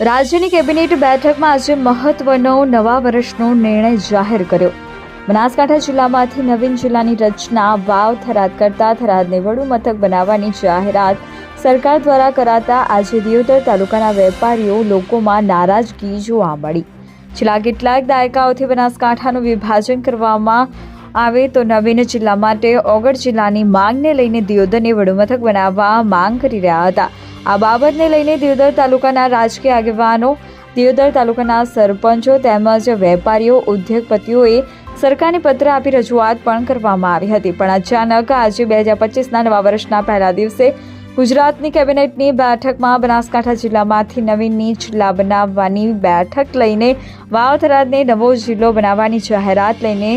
રાજ્યની કેબિનેટ બેઠકમાં આજે મહત્વનો નવા વર્ષનો નિર્ણય જાહેર કર્યો. બનાસકાંઠા જિલ્લામાંથી નવીન જિલ્લાની રચના, વાવ થરાદ કરતા થરાદને વડુ મથક બનાવવાની જાહેરાત સરકાર દ્વારા કરાતા આજે દિયોદર તાલુકાના વેપારીઓ લોકોમાં નારાજગી જોવા મળી. છેલ્લા કેટલાક દાયકાઓથી બનાસકાંઠાનું વિભાજન કરવામાં આવે તો નવીન જિલ્લા માટે ઓગળ જિલ્લાની માંગને લઈને દિયોદરને વડુમથક બનાવવા માંગ કરી રહ્યા હતા. આ બાબતને લઈને દિયોદર તાલુકાના રાજકીય આગેવાનો, દિયોદર તાલુકાના સરપંચો તેમજ વેપારીઓ, ઉદ્યોગપતિઓએ સરકારને પત્ર આપી રજૂઆત પણ કરવામાં આવી હતી. પણ અચાનક આજે બે હજાર પચીસના નવા વર્ષના પહેલા દિવસે ગુજરાતની કેબિનેટની બેઠકમાં બનાસકાંઠા જિલ્લામાંથી નવીનની જિલ્લા બનાવવાની બેઠક લઈને વાવ થરાદને નવો જિલ્લો બનાવવાની જાહેરાત લઈને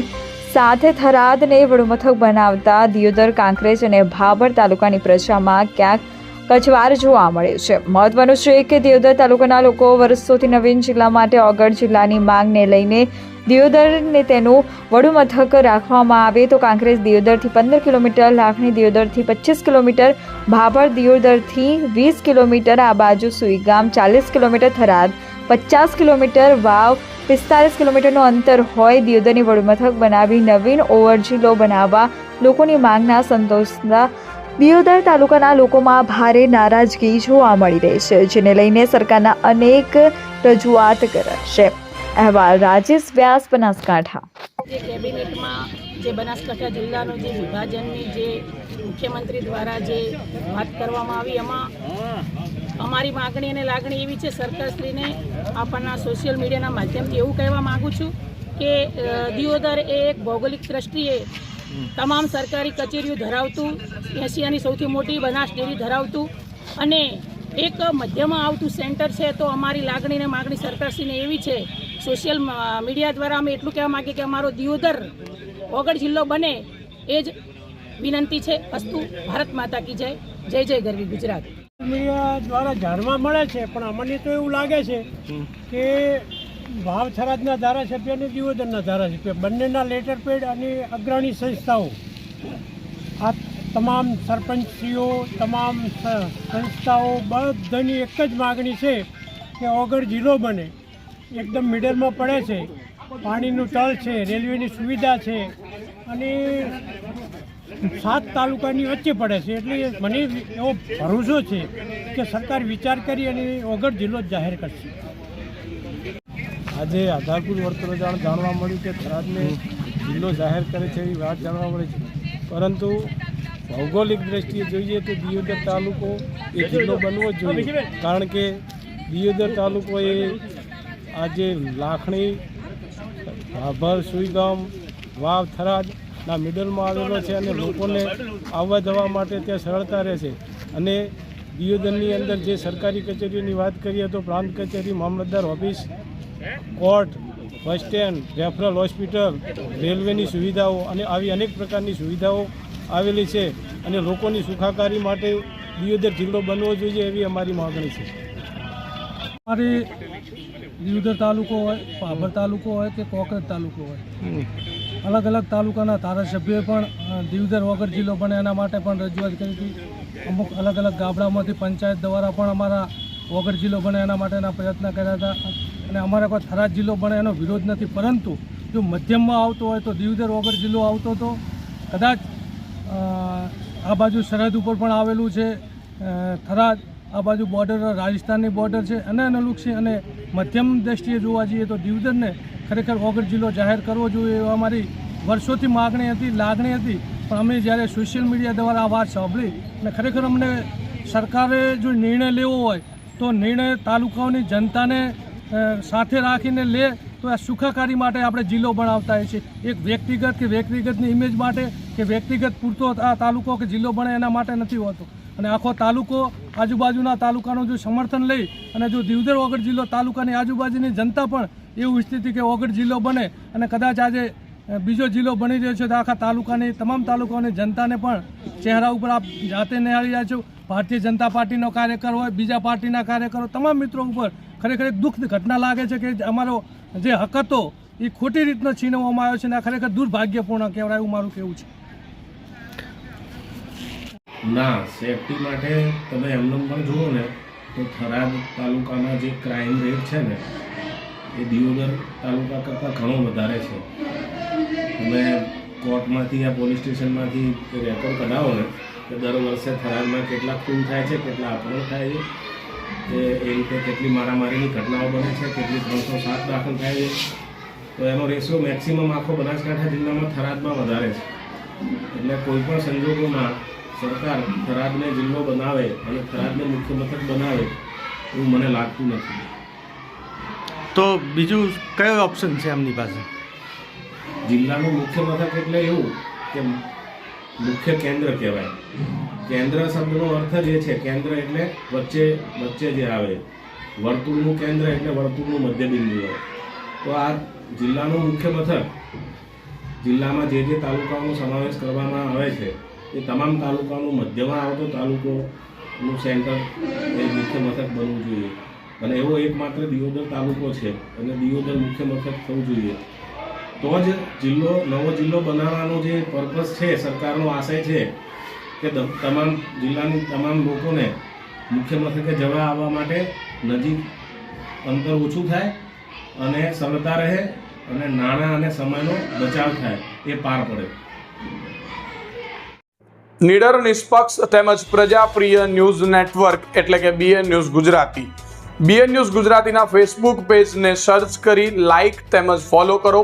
સાથે થરાદને વડુમથક બનાવતા દિયોદર, કાંકરેજ અને ભાભર તાલુકાની પ્રજામાં ક્યાંક કચવાર જોવા મળે છે. મહત્વનું છે કે દિયોદર તાલુકાના લોકો વર્ષોથી નવીન જિલ્લા માટે ઓગળ જિલ્લાની માંગને લઈને દિયોદરને તેનું વડુ મથક રાખવામાં આવે તો કાંકરેજ દિયોદરથી પંદર કિલોમીટર, લાખણી દિયોદરથી પચીસ કિલોમીટર, ભાભર દિયોદરથી વીસ કિલોમીટર, આ બાજુ સુઈગામ ચાલીસ કિલોમીટર, થરાદ પચાસ કિલોમીટર, વાવ પિસ્તાલીસ કિલોમીટરનું અંતર હોય દિયોદરની વડુમથક બનાવી નવીન ઓવર જિલ્લો બનાવવા લોકોની માંગના સંતોષતા દિયોદર તાલુકાના લોકોમાં ભારે નારાજગી જોવા મળી રહી છે, જેને લઈને સરકારના અનેક રજૂઆત કરાશે. અહેવાલ રાજેશ વ્યાસ, બનાસકાંઠા. જે કેબિનેટમાં જે બનાસકાંઠા જિલ્લાનું જે વિભાજનની જે મુખ્યમંત્રી દ્વારા જે વાત કરવામાં આવી, એમાં અમારી માગણી અને લાગણી એવી છે, સરકારશ્રીને આપણના સોશિયલ મીડિયાના માધ્યમથી એવું કહેવા માગું છું કે દિયોદર એ એક ભૌગોલિક દ્રષ્ટિએ તમામ સરકારી કચેરીઓ ધરાવતું એશિયાની સૌથી મોટી બનાસ ડેરી ધરાવતું અને એક મધ્યમાં આવતું સેન્ટર છે તો અમારી લાગણી અને માગણી સરકારશ્રીને એવી છે સોશિયલ મીડિયા દ્વારા અમે એટલું કહેવા માગીએ કે અમારો દિયોદર ઓગળ જિલ્લો બને એ જ વિનંતી છે. અસ્તુ ભારત માતા કી જય જય જય ગરવી ગુજરાત. મીડિયા દ્વારા જાણવા મળે છે પણ અમને તો એવું લાગે છે કે ભાવ થરાદના ધારાસભ્ય અને દિયોદરના ધારાસભ્ય બંનેના લેટર પેડ અને અગ્રણી સંસ્થાઓ આ તમામ સરપંચશ્રીઓ, તમામ સંસ્થાઓ બધાની એક જ માગણી છે કે ઓગળ જિલ્લો બને. એકદમ મિડલમાં પડે છે. પાણીનું તળ છે, રેલવેની સુવિધા છે અને સાત તાલુકાની વચ્ચે પડે છે. એટલે મને એવો ભરોસો છે કે સરકાર વિચાર કરી અને ઓગળ જિલ્લો જાહેર કરશે. આજે આધારભૂત વર્તનો જાણ જાણવા મળ્યું કે થરાદને જિલ્લો જાહેર કરે છે એવી વાત જાણવા મળી છે. પરંતુ ભૌગોલિક દ્રષ્ટિએ જોઈએ તો દિયોદર તાલુકો એ જિલ્લો બનવો જ જોઈએ. કારણ કે દિયોદર તાલુકો એ આજે લાખણી, ભાભર, સુઈગામ, વાવ થરાદના મિડલમાં આવેલો છે અને લોકોને આવવા જવા માટે ત્યાં સરળતા રહે છે. અને દિયોદરની અંદર જે સરકારી કચેરીઓની વાત કરીએ તો પ્રાંત કચેરી, મામલતદાર office, court, bus stand, referral hospital, રેલવેની સુવિધાઓ અને આવી અનેક પ્રકારની સુવિધાઓ આવેલી છે અને લોકોની સુખાકારી માટે દિયોદર જિલ્લો બનવો જોઈએ એવી અમારી માગણી છે. અમારી દિયોદર તાલુકો હોય, પાભર તાલુકો હોય કે કોકરજ તાલુકો હોય. અલગ અલગ તાલુકાના ધારાસભ્યોએ પણ દિયોદર વગર જિલ્લો બને એના માટે પણ રજૂઆત કરી હતી. અમુક અલગ અલગ ગામડામાંથી પંચાયત દ્વારા પણ અમારા વગર જિલ્લો બને એના માટેના પ્રયત્ન કર્યા હતા. અને અમારા પર થરાદ જિલ્લો બને એનો વિરોધ નથી. પરંતુ જો મધ્યમમાં આવતો હોય તો દિયોદર વગર જિલ્લો આવતો તો કદાચ આ બાજુ સરહદ ઉપર પણ આવેલું છે. થરાદ, આ બાજુ બોર્ડર રાજસ્થાનની બોર્ડર છે અને અનુલક્ષી અને મધ્યમ દ્રષ્ટિએ જોવા જઈએ તો દિયોદરને ખરેખર ઓગળ જિલ્લો જાહેર કરવો જોઈએ એવા અમારી વર્ષોથી માગણી હતી, લાગણી હતી. પણ અમે જ્યારે સોશિયલ મીડિયા દ્વારા આ વાત સાંભળી અને ખરેખર અમને સરકારે જો નિર્ણય લેવો હોય તો નિર્ણય તાલુકાઓની જનતાને સાથે રાખીને લે તો આ સુખાકારી માટે આપણે જિલ્લો બનાવતા હોઈએ છીએ. એક વ્યક્તિગત કે વ્યક્તિગતની ઇમેજ માટે કે વ્યક્તિગત પૂરતો આ તાલુકો કે જિલ્લો બને એના માટે નથી હોતો. અને આખો તાલુકો આજુબાજુના તાલુકાનું જો સમર્થન લઈ અને જો દિવદર ઓગળ જિલ્લો તાલુકાની આજુબાજુની જનતા પણ એવું સ્થિતિ કે ઓગળ જિલ્લો બને અને કદાચ આજે બીજો જિલ્લો બની રહ્યો છે તો આખા તાલુકાની, તમામ તાલુકાની જનતાને પણ ચહેરા ઉપર આપ જાતે નિહાળી રહ્યા છો. ભારતીય જનતા પાર્ટીનો કાર્યકર હોય, બીજા પાર્ટીના કાર્યકરો, તમામ મિત્રો ઉપર ખરેખર એક દુઃખ ઘટના લાગે છે કે અમારો જે હક હતો, એ ખોટી રીતનો છીનવવામાં આવ્યો છે અને ખરેખર દુર્ભાગ્યપૂર્ણ કહેવાય એવું મારું કહેવું છે. ના સેફટી માટે તમે એમને પણ જુઓ ને, તો થરાદ તાલુકામાં જે ક્રાઇમ રેટ છે ને, એ દિયોદર તાલુકા કરતાં ઘણો વધારે છે. તમે કોર્ટમાંથી યા પોલીસ સ્ટેશનમાંથી રેકોર્ડ કઢાવો ને કે દર વર્ષે થરાદમાં કેટલા ખૂન થાય છે, કેટલા અપહરણ થાય છે કે એ રીતે કેટલી મારામારીની ઘટનાઓ બને છે, કેટલી ત્રણસો સાત દાખલ થાય છે. તો એનો રેશિયો મેક્સિમમ આખો બનાસકાંઠા જિલ્લામાં થરાદમાં વધારે છે. એટલે કોઈ પણ સંજોગોમાં સરકાર થરાદને જિલ્લો બનાવે અને થરાદને મુખ્ય મથક બનાવે, એવું મને લાગતું નથી. તો બીજું કયો ઓપ્શન છે એમની પાસે? જિલ્લાનું મુખ્ય મથક એટલે એવું કે મુખ્ય કેન્દ્ર કહેવાય. કેન્દ્ર શબ્દનો અર્થ જ એ છે, કેન્દ્ર એટલે વચ્ચે વચ્ચે જે આવે, વર્તુળનું કેન્દ્ર એટલે વર્તુળનું મધ્યબિંદુ હોય. તો આ જિલ્લાનું મુખ્ય મથક, જિલ્લામાં જે જે તાલુકાઓનો સમાવેશ કરવામાં આવે છે, એ તમામ તાલુકાનું મધ્યમાં આવતો તાલુકોનું સેન્ટર એ મુખ્ય મથક બનવું જોઈએ. અને એવો એકમાત્ર દિયોદર તાલુકો છે, અને દિયોદર મુખ્ય મથક થવું જોઈએ. તો જ જિલ્લો, નવો જિલ્લો બનાવવાનો જે પર્પસ છે, સરકારનો આશય છે કે તમામ જિલ્લાની તમામ લોકોને મુખ્ય મથકે જવા આવવા માટે નજીક અંતર ઓછું થાય અને સરળતા રહે અને નાણાં અને સમયનો બચાવ થાય, એ પાર પડે. નિડર, નિષ્પક્ષ તેમજ પ્રજાપ્રિય ન્યૂઝ નેટવર્ક એટલે કે BN news Gujarati. BN news ગુજરાતીના ફેસબુક પેજને સર્ચ કરી લાઇક તેમજ ફોલો કરો.